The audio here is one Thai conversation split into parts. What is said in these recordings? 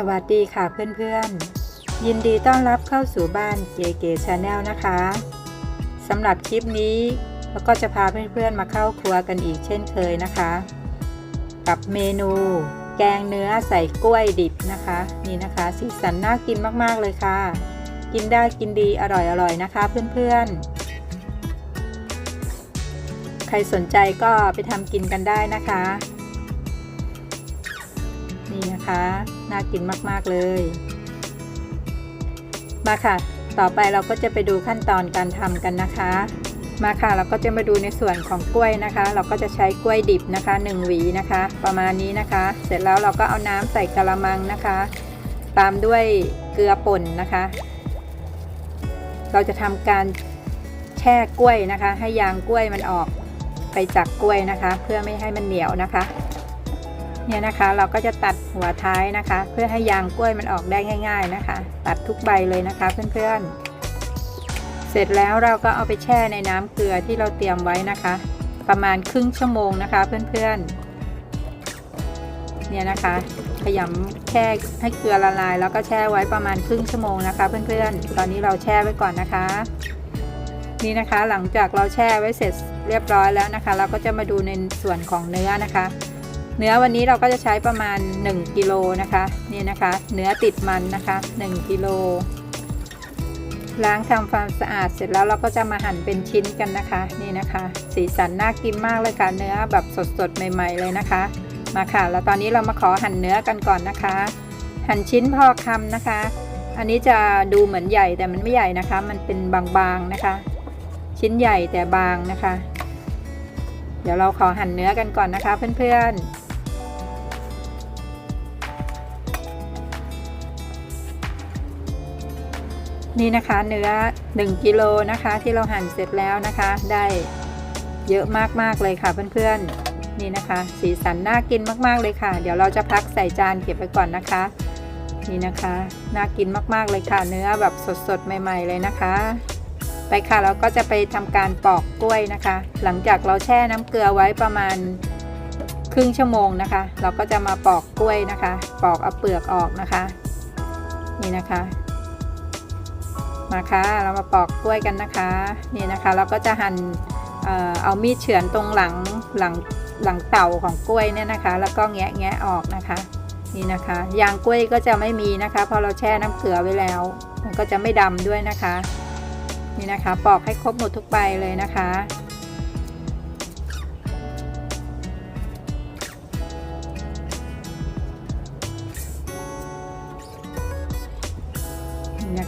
สวัสดีค่ะเพื่อนๆ ยินดีต้อนรับเข้าสู่บ้านเก๋เก๋ชาแนลนะคะสำหรับคลิปนี้เราก็จะพาเพื่อนๆมาเข้าครัวกันอีกเช่นเคยนะคะ กับเมนู แกงเนื้อใส่กล้วยดิบนะคะ นี่นะคะ สีสันน่ากินมากๆเลยค่ะ กินได้กินดีอร่อยๆนะคะ เพื่อนๆ ใครสนใจก็ไปทำกินกันได้นะคะ นี่นะคะ น่ากินมากๆเลย มาค่ะ ต่อไปเราก็จะไปดูขั้นตอนการทำกันนะคะ มาค่ะ เราก็จะมาดูในส่วนของกล้วยนะคะ เราก็จะใช้กล้วยดิบนะคะ1หวีนะคะ ประมาณนี้นะคะ เสร็จแล้วเราก็เอาน้ำใส่กระมังนะคะ ตามด้วยเกลือป่นนะคะ เราจะทำการแช่กล้วยนะคะ ให้ยางกล้วยมันออกไปจากกล้วยนะคะ เพื่อไม่ให้มันเหนียวนะคะ เนี่ยนะคะเราก็จะตัดหัวท้ายนะคะ เพื่อให้ยางกล้วยมันออกได้ง่าย ๆนะคะ ตัดทุกใบเลยนะคะเพื่อนๆ เสร็จแล้วเราก็เอาไปแช่ในน้ำเกลือที่เราเตรียมไว้นะคะ ประมาณครึ่งชั่วโมงนะคะเพื่อนๆ เนี่ยนะคะขยำแช่ให้เกลือละลาย แล้วก็แช่ไว้ประมาณครึ่งชั่วโมงนะคะ เพื่อนๆ ตอนนี้เราแช่ไว้ก่อนนะคะ นี่นะคะหลังจากเราแช่ไว้เสร็จเรียบร้อยแล้วนะคะ เราก็จะมาดูในส่วนของเนื้อนะคะ เนื้อวันนี้เราก็จะใช้ประมาณ 1กิโลนะคะนี่นะคะ เนื้อติดมันนะคะ1กิโลล้างทำความสะอาดเสร็จแล้วเราก็จะมาหั่นเป็นชิ้นกันนะคะ นี่นะคะ สีสันน่ากินมากเลยค่ะเนื้อแบบสดๆใหม่ ๆ เลยนะคะ มาค่ะ แล้วตอนนี้เรามาขอหั่นเนื้อกันก่อนนะคะ หั่นชิ้นพอคำนะคะ อันนี้จะดูเหมือนใหญ่แต่มันไม่ใหญ่นะคะ มันเป็นบางๆนะคะ ชิ้นใหญ่แต่บางนะคะ เดี๋ยวเราขอหั่นเนื้อกันก่อนนะคะ เพื่อนๆ นี่นะคะเนื้อ 1กิโลนะคะที่เราหั่นเสร็จแล้วนะคะ ได้เยอะมากๆเลยค่ะเพื่อนๆ นี่นะคะ สีสันน่ากินมากๆเลยค่ะ เดี๋ยวเราจะพักใส่จานเก็บไว้ก่อนนะคะ นี่นะคะน่ากินมากๆเลยค่ะ เนื้อแบบสดๆ ใหม่ ๆ เลยนะคะ ไปค่ะเราก็จะไปทำการปอกกล้วยนะคะ หลังจากเราแช่น้ำเกลือไว้ประมาณครึ่งชั่วโมงนะคะ เราก็จะมาปอกกล้วยนะคะ ปอกเอาเปลือกออกนะคะ นี่นะคะ มาค่ะเรามาปอกกล้วยกันนะคะ นี่นะคะเราก็จะหั่นเอ่อเอามีดเฉือนตรงหลังหลังหลังเต่าของกล้วยเนี่ยนะคะ แล้วก็แงะแงะออกนะคะ นี่นะคะยางกล้วยก็จะไม่มีนะคะเพราะเราแช่น้ำเกลือไว้แล้ว มันก็จะไม่ดำด้วยนะคะ นี่นะคะ ปอกให้ครบหมดทุกใบเลยนะคะ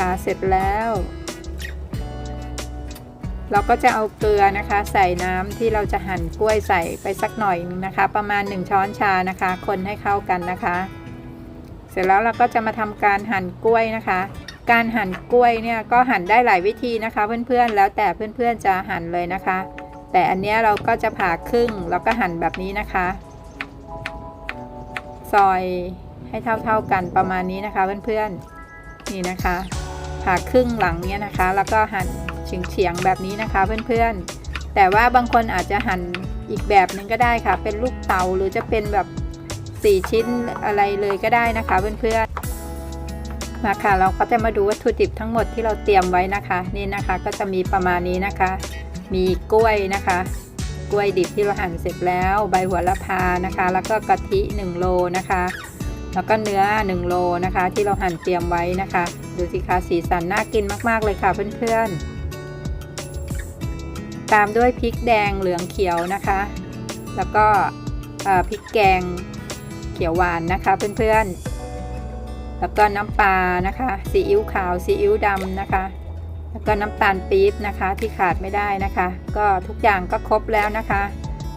นะคะเสร็จแล้ว เราก็จะเอาเกลือนะคะ ใส่น้ำที่เราจะหั่นกล้วยใส่ไปสักหน่อยนึงนะคะ ประมาณ 1 ช้อนชานะคะ คนให้เข้ากันนะคะ เสร็จแล้วเราก็จะมาทำการหั่นกล้วยนะคะ การหั่นกล้วยเนี่ยก็หั่นได้หลายวิธีนะคะ เพื่อนๆแล้วแต่เพื่อนๆจะหั่นเลยนะคะ แต่อันเนี้ยเราก็จะผ่าครึ่งแล้วก็หั่นแบบนี้นะคะ ซอยให้เท่าๆกันประมาณนี้นะคะเพื่อนๆนี่นะคะ ผ่าครึ่งหลังเนี้ยนะคะ แล้วก็หั่นเฉียงๆแบบนี้นะคะเพื่อนๆ แต่ว่าบางคนอาจจะหั่นอีกแบบหนึ่งก็ได้ค่ะ เป็นลูกเต๋าหรือจะเป็นแบบสี่ชิ้นอะไรเลยก็ได้นะคะเพื่อนๆมาค่ะเราก็จะมาดูวัตถุดิบทั้งหมดที่เราเตรียมไว้นะคะ นี่นะคะก็จะมีประมาณนี้นะคะ มีกล้วยนะคะ กล้วยดิบที่เราหั่นเสร็จแล้ว ใบหัวละพานะคะ แล้วก็กะทิ1โลนะคะ แล้วก็เนื้อ 1 โลนะคะ ที่เราหั่นเตรียมไว้นะคะ ดูสิคะสีสันน่ากินมากๆเลยค่ะเพื่อนๆ ตามด้วยพริกแดงเหลืองเขียวนะคะ แล้วก็พริกแกงเขียวหวานนะคะเพื่อนๆ แล้วก็น้ำปลานะคะซีอิ๊วขาวซีอิ๊วดำนะคะ แล้วก็น้ำตาลปี๊บนะคะที่ขาดไม่ได้นะคะ ก็ทุกอย่างก็ครบแล้วนะคะ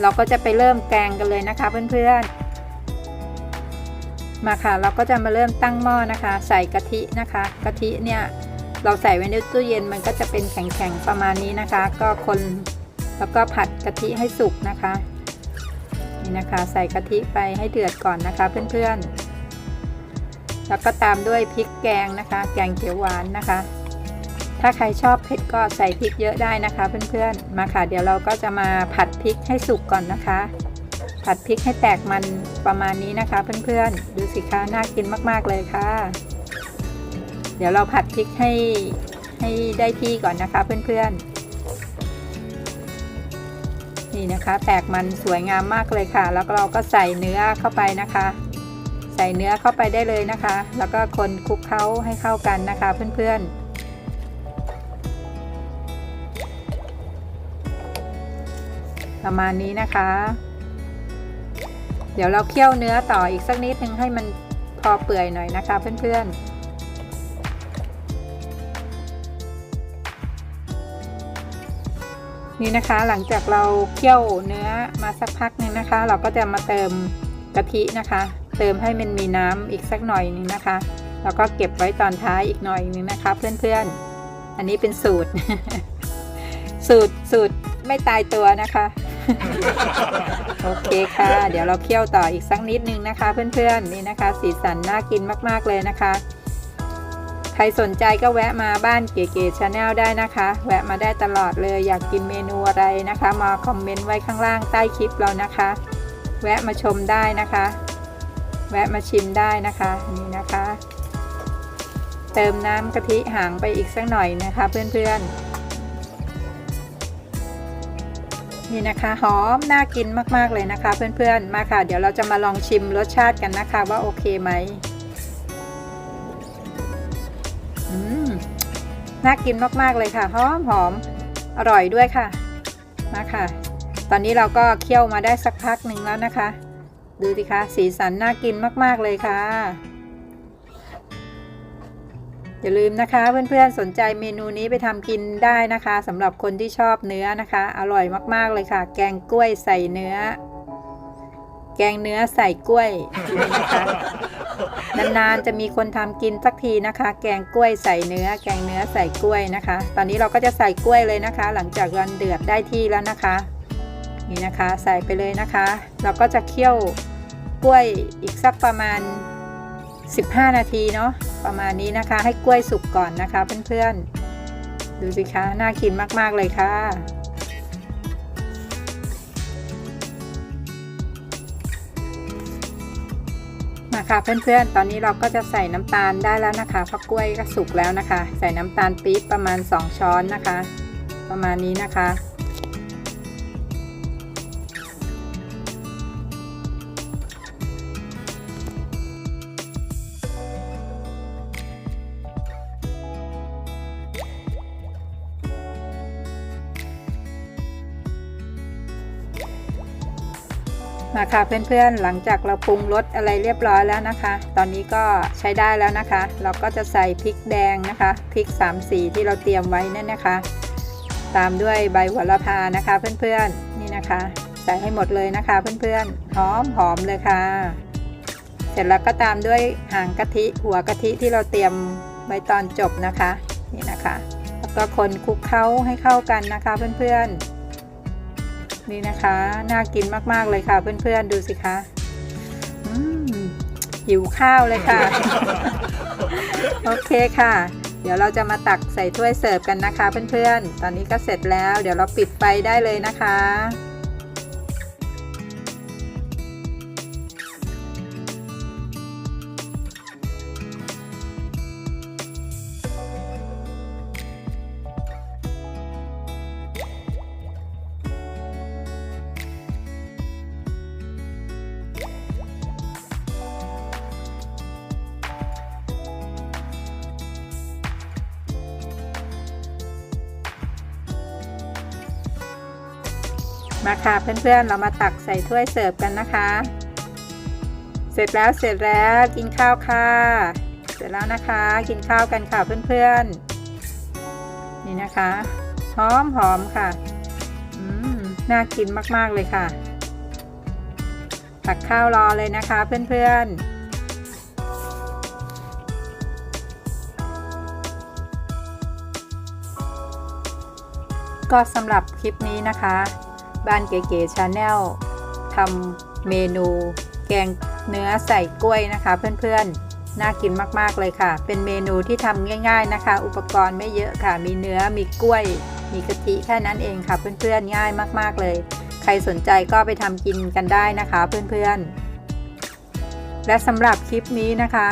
เราก็จะไปเริ่มแกงกันเลยนะคะเพื่อนๆ มาค่ะ เราก็จะมาเริ่มตั้งหม้อนะคะ ใส่กะทินะคะ กะทิเนี่ยเราใส่ไว้ในตู้เย็นมันก็จะเป็นแข็งๆประมาณนี้นะคะ ก็คนแล้วก็ผัดกะทิให้สุกนะคะนี่นะคะใส่กะทิไปให้เดือดก่อนนะคะเพื่อนๆ แล้วก็ตามด้วยพริกแกงนะคะ แกงเขียวหวานนะคะ ถ้าใครชอบเผ็ดก็ใส่พริกเยอะได้นะคะเพื่อนๆ มาค่ะ เดี๋ยวเราก็จะมาผัดพริกให้สุกก่อนนะคะ ผัดพริกให้แตกมันประมาณนี้นะคะเพื่อนๆ ดูสิคะน่ากินมากๆเลยค่ะ เดี๋ยวเราผัดพริกให้ให้ได้ที่ก่อนนะคะเพื่อนๆ นี่นะคะ แตกมันสวยงามมากเลยค่ะ แล้วเราก็ใส่เนื้อเข้าไปนะคะ ใส่เนื้อเข้าไปได้เลยนะคะ แล้วก็คนคลุกเคล้าให้เข้ากันนะคะเพื่อนๆประมาณนี้นะคะ เดี๋ยวเราเคี่ยวเนื้อต่ออีกสักนิดนึงให้มันพอเปื่อยหน่อยนะคะเพื่อนๆนี่นะคะหลังจากเราเคี่ยวเนื้อมาสักพักหนึ่งนะคะ เราก็จะมาเติมกะทินะคะ เติมให้มันมีน้ำอีกสักหน่อยนึงนะคะ แล้วก็เก็บไว้ตอนท้ายอีกหน่อยนึงนะคะ เพื่อนๆ อันนี้เป็นสูตร สูตรสูตรไม่ตายตัวนะคะ โอเคค่ะ เดี๋ยวเราเคี่ยวต่ออีกสักนิดนึงนะคะ เพื่อนๆนี่นะคะ สีสันน่ากินมากๆเลยนะคะ ใครสนใจก็แวะมาบ้านเก๋ๆชาแนลได้นะคะ แวะมาได้ตลอดเลยอยากกินเมนูอะไรนะคะ มาคอมเมนต์ไว้ข้างล่างใต้คลิปเรานะคะ แวะมาชมได้นะคะ แวะมาชิมได้นะคะนี่นะคะ เติมน้ำกะทิหางไปอีกสักหน่อยนะคะ เพื่อนๆ นี่นะคะหอมน่ากินมากๆเลยนะคะ เพื่อนๆมาค่ะ เดี๋ยวเราจะมาลองชิมรสชาติกันนะคะ ว่าโอเคไหมอืมน่ากินมากๆเลยค่ะหอมหอมอร่อยด้วยค่ะมาค่ะ ตอนนี้เราก็เคี่ยวมาได้สักพักหนึ่งแล้วนะคะ ดูสิคะสีสันน่ากินมากๆเลยค่ะ อย่าลืมนะคะเพื่อนๆสนใจเมนูนี้ไปทำกินได้นะคะสำหรับคนที่ชอบเนื้อนะคะ อร่อยมากๆเลยค่ะ แกงกล้วยใส่เนื้อ แกงเนื้อใส่กล้วยนะคะนานๆจะมีคนทำกินสักทีนะคะ แกงกล้วยใส่เนื้อ แกงเนื้อใส่กล้วยนะคะ ตอนนี้เราก็จะใส่กล้วยเลยนะคะ หลังจากวันเดือดได้ที่แล้วนะคะ นี่นะคะใส่ไปเลยนะคะ เราก็จะเคี่ยวกล้วยอีกสักประมาณ 15 นาทีเนาะประมาณนี้นะคะ ให้กล้วยสุกก่อนนะคะเพื่อนๆ ดูสิคะน่ากินมากๆเลยค่ะ มาค่ะเพื่อนๆ ตอนนี้เราก็จะใส่น้ำตาลได้แล้วนะคะเพราะกล้วยก็สุกแล้วนะคะ ใส่น้ำตาลปี๊บประมาณ 2 ช้อนนะคะ ประมาณนี้นะคะ มาค่ะเพื่อนๆหลังจากเราปรุงรสอะไรเรียบร้อยแล้วนะคะ ตอนนี้ก็ใช้ได้แล้วนะคะ เราก็จะใส่พริกแดงนะคะพริก3สีที่เราเตรียมไว้นั่นนะคะ ตามด้วยใบโหระพานะคะ เพื่อนๆนี่นะคะ ใส่ให้หมดเลยนะคะ เพื่อนๆหอมหอมเลยค่ะ เสร็จแล้วก็ตามด้วยหางกะทิหัวกะทิที่เราเตรียมไว้ตอนจบนะคะนี่นะคะ แล้วก็คนคลุกเคล้าให้เข้ากันนะคะ เพื่อนๆ นี่นะคะ น่ากินมาก ๆ เลยค่ะ เพื่อน ๆ ดูสิคะหิวข้าวเลยค่ะ โอเคค่ะ เดี๋ยวเราจะมาตักใส่ถ้วยเสิร์ฟกันนะคะ เพื่อน ๆ ตอนนี้ก็เสร็จแล้ว เดี๋ยวเราปิดไฟได้เลยนะคะ มาค่ะเพื่อนๆ เรามาตักใส่ถ้วยเสิร์ฟกันนะคะ เสร็จแล้วเสร็จแล้วกินข้าวค่ะ เสร็จแล้วนะคะกินข้าวกันค่ะเพื่อนๆ นี่นะคะหอมหอมค่ะอืมน่ากินมากๆเลยค่ะ ตักข้าวรอเลยนะคะเพื่อนๆก็สำหรับคลิปนี้นะคะ บ้านเก๋ๆชาแนลทำเมนูแกงเนื้อใส่กล้วยนะคะ เพื่อนๆ น่ากินมากๆเลยค่ะ เป็นเมนูที่ทำง่าย ๆนะคะ อุปกรณ์ไม่เยอะค่ะ มีเนื้อมีกล้วย มีกะทิแค่นั้นเองค่ะ เพื่อนๆ ง่ายมากๆเลย ใครสนใจก็ไปทำกินกันได้นะคะ เพื่อนๆ และสำหรับคลิปนี้นะคะ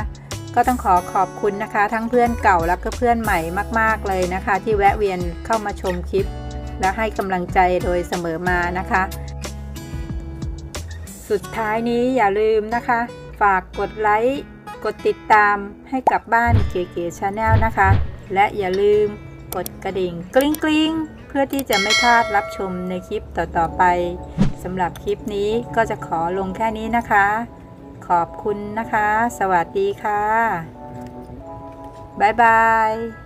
ก็ต้องขอขอบคุณนะคะ ทั้งเพื่อนเก่าและก็เพื่อนใหม่มาก ๆ เลยนะคะ ที่แวะเวียนเข้ามาชมคลิป และให้กำลังใจโดยเสมอมานะคะ สุดท้ายนี้อย่าลืมนะคะ ฝากกดไลค์ กดติดตามให้กับบ้านเก๋ๆชาแนลนะคะ และอย่าลืมกดกระดิ่งกริ๊งกริ๊งเพื่อที่จะไม่พลาดรับชมในคลิปต่อๆไปสำหรับคลิปนี้ก็จะขอลงแค่นี้นะคะ ขอบคุณนะคะ สวัสดีค่ะบ๊ายบาย